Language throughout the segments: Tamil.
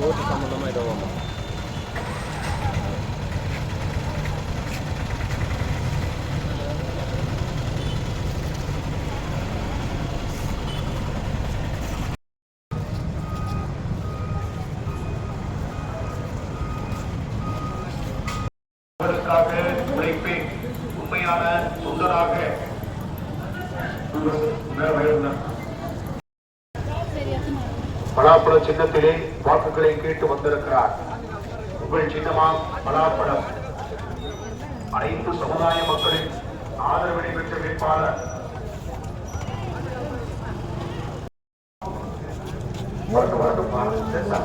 ஓட்டு சம்மந்தமாக ஏதோ ஆமாம் அவருக்காக உழைப்பேன் உண்மையான தொண்டராக பலாப்பழ சின்னத்திலே வாக்குகளை கேட்டு வந்திருக்கிறார். உங்கள் சின்னமா பலாப்பழம். அனைத்து சமுதாய மக்களின் ஆதரவினை பெற்ற வேட்பாளர். சரிதா?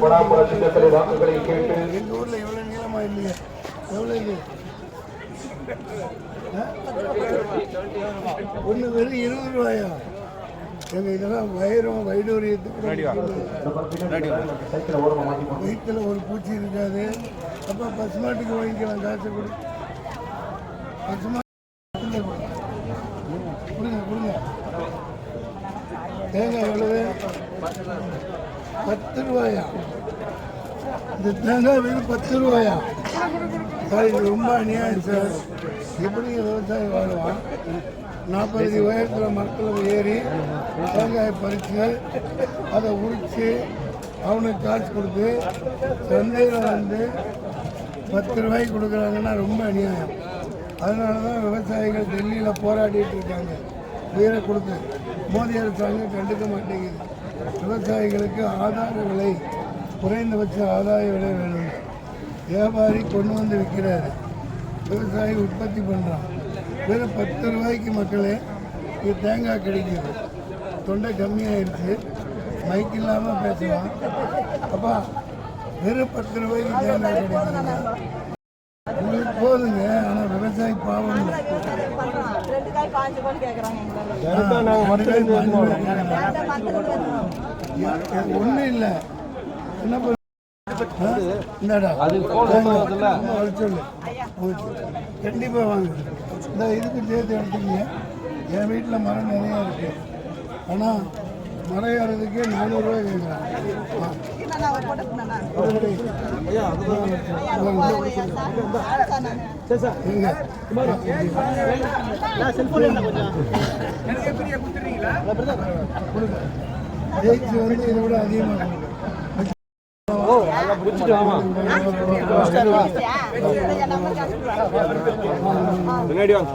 பலாப்பழ சின்னத்திலே வாக்குகளை கேட்டு எங்க ஊர்ல இல்லையே இது ஒன்று வெறும் இருபது ரூபாயா எங்க இதெல்லாம் வைரம் வைடூரியத்துக்கு சைக்கிள் வயிற்றுல ஒரு பூச்சி இருக்காது அப்போ பசுமாட்டுக்கு வாங்கிக்கலாம் காசு கொடு பசுமா கொடுங்க கொடுங்க தேங்காய் எவ்வளவு பத்து ரூபாயா? இந்த தேங்காய் வெறும் பத்து ரூபாயா? சார் இது ரொம்ப அநியாயம் சார். எப்படி விவசாயி வாழ்வான்? நாற்பது உயரத்தில் மரத்தில் ஏறி தேங்காயை பறித்து அதை உரித்து அவனுக்கு காசு கொடுத்து சந்தையில் வந்து பத்து ரூபாய்க்கு கொடுக்குறாங்கன்னா ரொம்ப அநியாயம். அதனால தான் விவசாயிகள் டெல்லியில் போராடிட்டு இருக்காங்க. உயிரை கொடுத்து மோதி அரசாங்கம் கண்டுக்க மாட்டேங்குது. விவசாயிகளுக்கு ஆதார விலை குறைந்தபட்ச ஆதாய விலை வேணும் வியாபாரி கொண்டு வந்து விற்கிறாரு. விவசாயி உற்பத்தி பண்ணுறான் வெறும் பத்து ரூபாய்க்கு மக்களே இது தேங்காய் கிடைக்கிது. தொண்டை கம்மியாயிருச்சு. மைக் இல்லாமல் பேசலாம் அப்பா வெறும் பத்து ரூபாய்க்கு தேங்காய் கிடைக்குதுங்க. உங்களுக்கு போதுங்க ஆனால் விவசாயி பாவம் இல்லை. பாஞ்சு கேட்குறாங்க எங்களை ஒன்றும் இல்லை. என்ன கண்டிப்பாக வாங்க. இந்த இதுக்கு சேர்த்து எடுத்துக்கங்க. என் வீட்டில் மரம் நிறையா இருக்கு. ஆனால் மரம் ஏறதுக்கே நானூறுரூவா ஜெயிச்சு வந்து இதை விட அதிகமாக பின்னாடி வாங்க.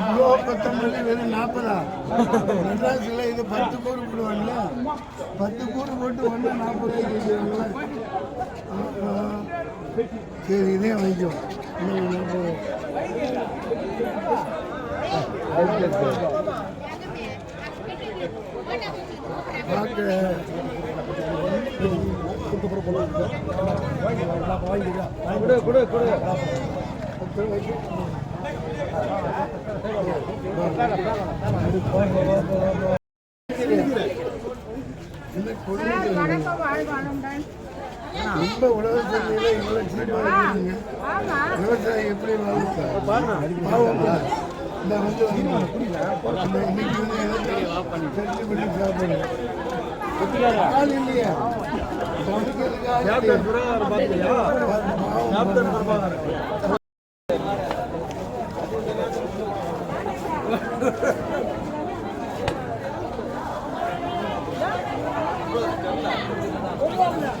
இவ்வளோ பத்தொன்பது வெறும் நாற்பதா? மெட்ராஸில் இது பத்து கூறு போடுவாங்கல்ல பத்து கூறு போட்டு ஒன்று நாற்பது ரூபாய்க்கு விற்கிறாங்கல்ல சரி இதே வைக்கும் இன்னும் நாற்பது பார்க்க கொடு கொடு கொடு பத்து ரூபாய்க்கு இந்த கொடுமைகள் ரொம்ப உலக இவ்வளோ சீப்பாக இருக்குங்க எப்படி பாவம் இந்த வந்து இன்னைக்கு வந்து பண்ணி ஆள் இல்லையா? பாவம். ஏய், நீ அப்புறம் நிக்கட்டும். ஏன் வேண்டீங்க?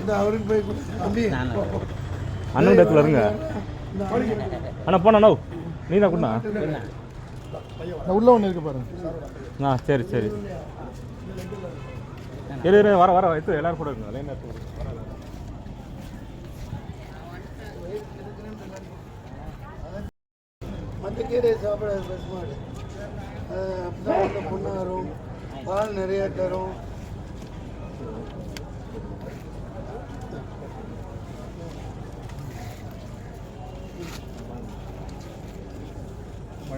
இந்த அவருக்கு போய் கொடு. தம்பி. அண்ணன் இடத்துல இருங்க. அண்ணா போண்ணா நோ. நீ தான் கொடுண்ணா இந்த உள்ள ஒன்று இருக்கு பாருங்க. ஆ சரி சரி. இரு இரு வர வர எடுத்து எல்லாரும் கூட இருங்க. லைன் எடுத்து மற்ற கீரை சாப்பிடாது வந்து புண்ணாரும் பால் நிறைய தரும்.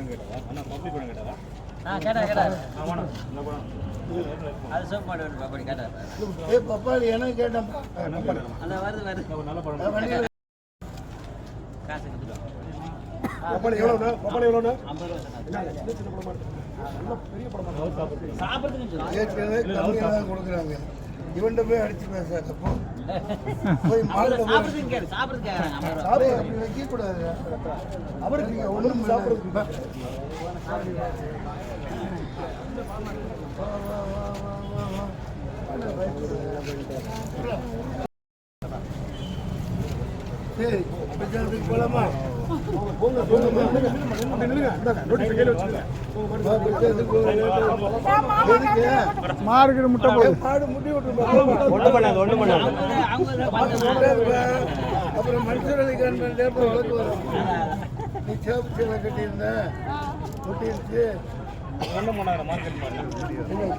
கேட்டதா? அண்ணா கேட்டதா? ஆ கேட்டா கேட்டா. இந்த அது சோப் மாடு வேணும் அப்படி கேட்டா. பப்பாளி எனக்கு கேட்டேன்? அந்த வருது வருது. நல்ல வண்டியில் காசு கொடுத்துருவோம் பப்பாளி எவ்வளோண்ணா பப்பாளி எவ்வளோண்ணா ஐம்பது ரூபா சாப்பிட்றதுக்கு சொல்லு. ஏற்கனவே கம்மியாக தான் கொடுக்குறாங்க இவன்கிட்ட போய் அடிச்சு பேசாதப்போ போய் மாலை அவரு சாப்பிட்றதுக்கு கேளு சாப்பிட்றதுக்கு கேட்குறாங்க ஐம்பது ரூபா அப்படியே அப்படி வைக்கக்கூடாது அவருக்கு ஒன்றும் சாப்பிடுறது சரி பிரச்சாரத்துக்கு போலாமா போங்க போங்கம்மா நோட்டீஸ் கையில் வச்சுக்கோங்க வா, எதுக்கு? மாடுக்கிற முட்டை ஏய், மாடு முட்டி ஒன்றும் பண்ணாது. அப்புறம் வழக்கு வரும் நீ சேப்பு கட்டியிருந்த முட்டிருச்சு ஒன்றும் மார்க்கெட்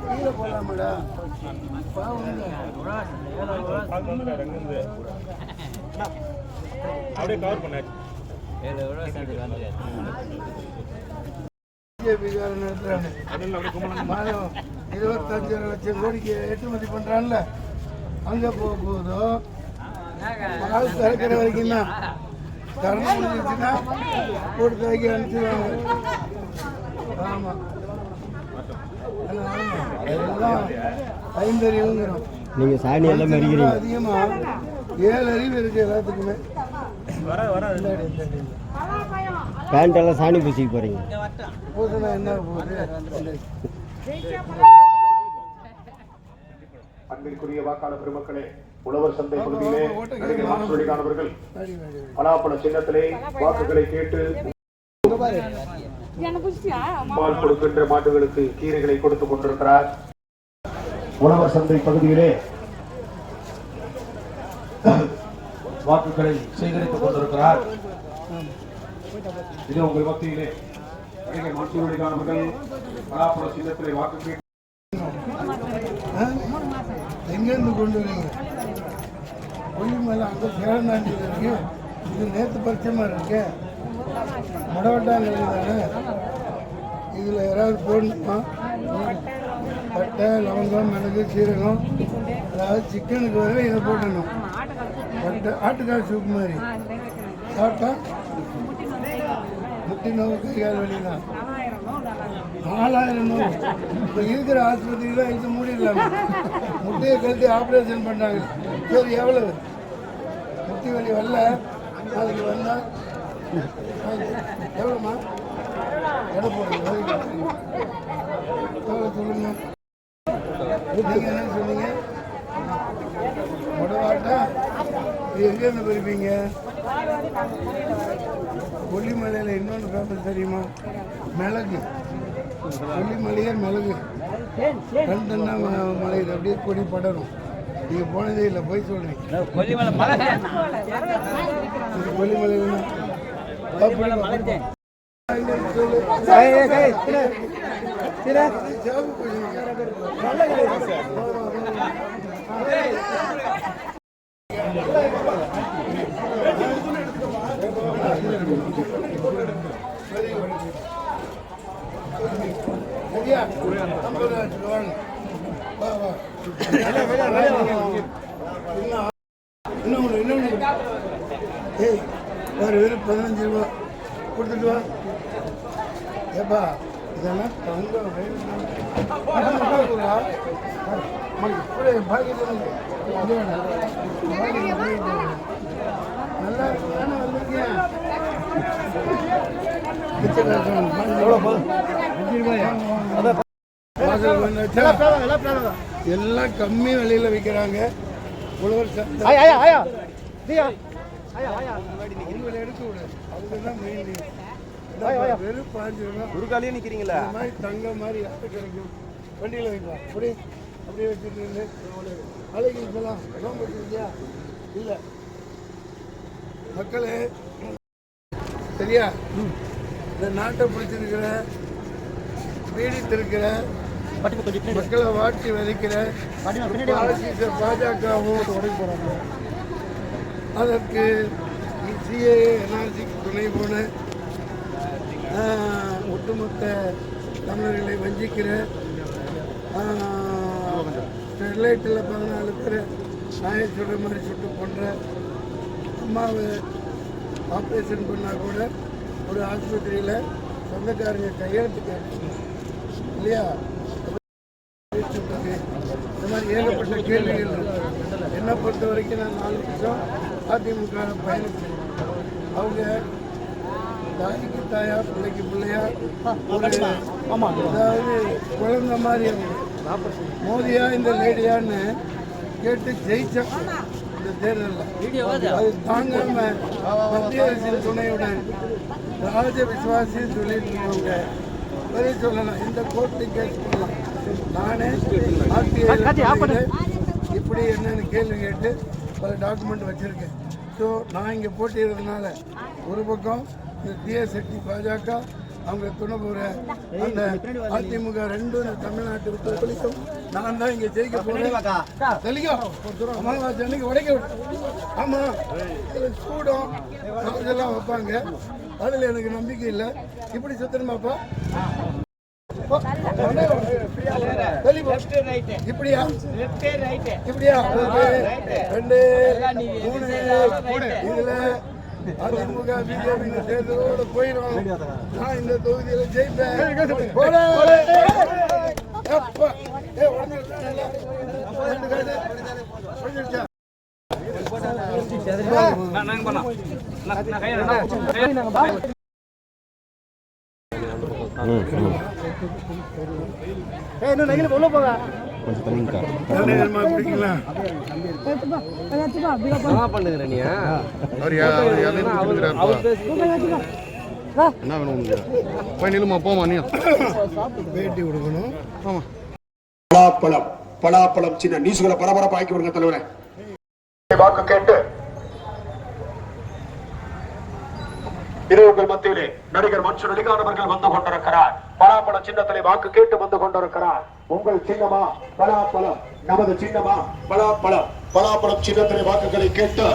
கீழே பாவம் அப்படியே கவர் பண்ணாச்சு. லட்சம் கோடிக்கு ஏற்றுமதி பண்றான்ல அங்க போக போதோ திறக்கிற வரைக்கும் தான் திறந்து முடிஞ்சிச்சுன்னா போட்டு தாக்கி அனுப்பிச்சிடுவாங்க ஆமா எல்லாம் ஐந்தறிவுங்கிறோம் நீங்க சாணி எல்லாம் அதிகமா. ஏழு அறிவு இருக்கு எல்லாத்துக்குமே. பேண்ட் எல்லாம் சாணி பூசிக்க போறீங்க. அன்பிற்குரிய வாக்காளர் பெருமக்களே உழவர் சந்தை பகுதியிலே நடிகர் காணவர்கள் அடி. பலாப்பழ சின்னத்திலே வாக்குகளை கேட்டு பால் கொடுக்கின்ற மாட்டுகளுக்கு கீரைகளை கொடுத்துக் கொண்டிருக்கிறார். உழவர் சந்தை பகுதியிலே வாக்குகளை சேகரித்துக் கொண்டிருக்கிறார். இது உங்கள் மத்தியிலே நடிகர் மாசுவடி காணவர்கள் பலாப்பழ சின்னத்திலே வாக்கு கேட்டு எங்கேருந்து கொண்டு வரீங்க? கொல்லிமலை அங்கே சேரந்தாண்டியில் இருக்கு இது நேற்று பரிச்சயமாக இருக்கு. மடவட்டாங்கல் தானே இதில் யாராவது போடணுமா? பட்டை லவங்கம் மிளகு சீரகம் அதாவது சிக்கனுக்கு வர இதை போட்டணும் ஆட்டுக்கால் சூப் மாதிரி. சாப்பிட்டா? முட்டி நோவு கை கால் வலிலாம் நாலாயிரம் நோய் இப்போ இருக்கிற ஆஸ்பத்திரியில் இது மூடிடலாமா. முட்டையை கழட்டி ஆப்ரேஷன் பண்ணாங்க சரி எவ்வளவு? முட்டி வலி வரல. நாளைக்கு வந்தா எவ்வளோம்மா எடை போடுங்க எவ்வளோ சொல்லுங்க? நீங்கள் என்ன சொன்னீங்க? முடவாட்டா இது எங்கேருந்து போயிருப்பீங்க கொல்லிமலையில் இன்னொன்று ஃபேமஸ் தெரியுமா? மிளகு. கொல்லிமலையே மிளகு. கண்டன்னா மலையில் அப்படியே கொடி படரும் நீங்கள் போனதே இல்லை போய் சொல்கிறீங்க கொல்லிமலை மலை இது கொல்லிமலையில் கொல்லிமலை மலை சரியா ஐம்பது ரூபா வாங்க வா வா இன்னொன்று இன்னொன்று ஏய் ஒரு வெறும் பதினஞ்சு ரூபா கொடுத்துட்டு வா. ஏப்பா இதெல்லாம் தங்கம் நல்லா தானே வந்திருக்கீங்க எல்லாம் கம்மி விலையில விற்கிறாங்க உழவர் உங்களை எடுக்க விடு அதுதான் மெயின் வெறும் பாஞ்சு ரூபா ஒரு காலையே நிற்கிறீங்களா இந்த மாதிரி தங்க மாதிரி யாரு கிடைக்கும் வண்டியில் வைக்கலாம் அப்படி அப்படியே வச்சுட்டு அழகி போகலாம் எல்லாம் போட்டுருக்கியா இல்லை மக்களே சரியா இந்த நாட்டை பிடிச்சிருக்கிற பீடித்திருக்கிற மக்களை வாட்டி வதைக்கிற பாஜகவும் போகிறாங்க அதற்கு சிஏ என்ஆர்சிக்கு துணை போன ஒட்டுமொத்த தமிழர்களை வஞ்சிக்கிற ஸ்டெர்லைட்டில் பதினாலு பேர் நாயை சுடுற மாதிரி சுட்டு கொன்ற அம்மாவை ஆப்ரேஷன் பண்ணால் கூட ஒரு ஆஸ்பத்திரியில் சொந்தக்காரங்க கையெழுத்து கேட்டு இல்லையா? இந்த மாதிரி ஏகப்பட்ட கேள்விகள் என்னை பொறுத்த வரைக்கும் நான் நாலு வருஷம் அதிமுக பயணிச்சேன் அவங்க தாய்க்கு தாயா பிள்ளைக்கு பிள்ளையா அதாவது குழந்தை மாதிரி மோதியா இந்த லேடியான்னு கேட்டு ஜெயிச்சாங்க இந்த தேர்தலில். அது தாங்காம மத்திய அரசின் துணையுடன் ராஜ விசுவாசி சொல்லிட்டு இருக்கவங்க. பதில் சொல்லலாம் இந்த கோர்ட்டு கேஸ் பண்ணலாம் நானே ஆர்டிஐ இப்படி என்னன்னு கேள்வி கேட்டு பல டாக்குமெண்ட் வச்சுருக்கேன். ஸோ நான் இங்கே போட்டியிடுறதுனால ஒரு பக்கம் இந்த டிஎஸ்எட்டி பாஜக அவங்க துணை போகிற அந்த அதிமுக ரெண்டும் இந்த தமிழ்நாட்டு ஒத்துழைக்கும் நான் தான் இங்கே ஜெயிக்க போகிறேன் தெளிக்கும் உடைக்க ஆமாம் சூடம் இதெல்லாம் வைப்பாங்க. அதில் எனக்கு நம்பிக்கை இல்லை. இப்படி சுத்தணுமாப்பா? இப்படியா? இப்படியா? ரெண்டு மூணு இதுல அதிமுக பிஜேபி இந்த தேர்தலோட போயிடும். நான் இந்த தொகுதியில ஜெயிப்பேன். போடு. அப்பா. ஏய், உடனே ரெண்டு. காசு. முடிஞ்சிருச்சா? ம் ம் தலைவர்மா பிடிக்கல என்ன வேணும் உனக்கு? போய் நிலுமா போமா நீ. பேட்டி கொடுக்கணும். பலாப்பழம் பலாப்பழம் சின்ன நியூஸ்களை பரபரப்பா ஆக்கி விடுங்க தலைவரே. வாக்கு கேட்டு இது உங்கள் மத்தியிலே நடிகர் மன்சூர் அலிகான் அவர்கள் வந்து கொண்டிருக்கிறார். பலாப்பழ சின்னத்திலே வாக்கு கேட்டு வந்து கொண்டிருக்கிறார். உங்கள் சின்னமா? பலாப்பழம். நமது சின்னமா? பலாப்பழம். பலாப்பழம் சின்னத்திலே வாக்குகளை கேட்டு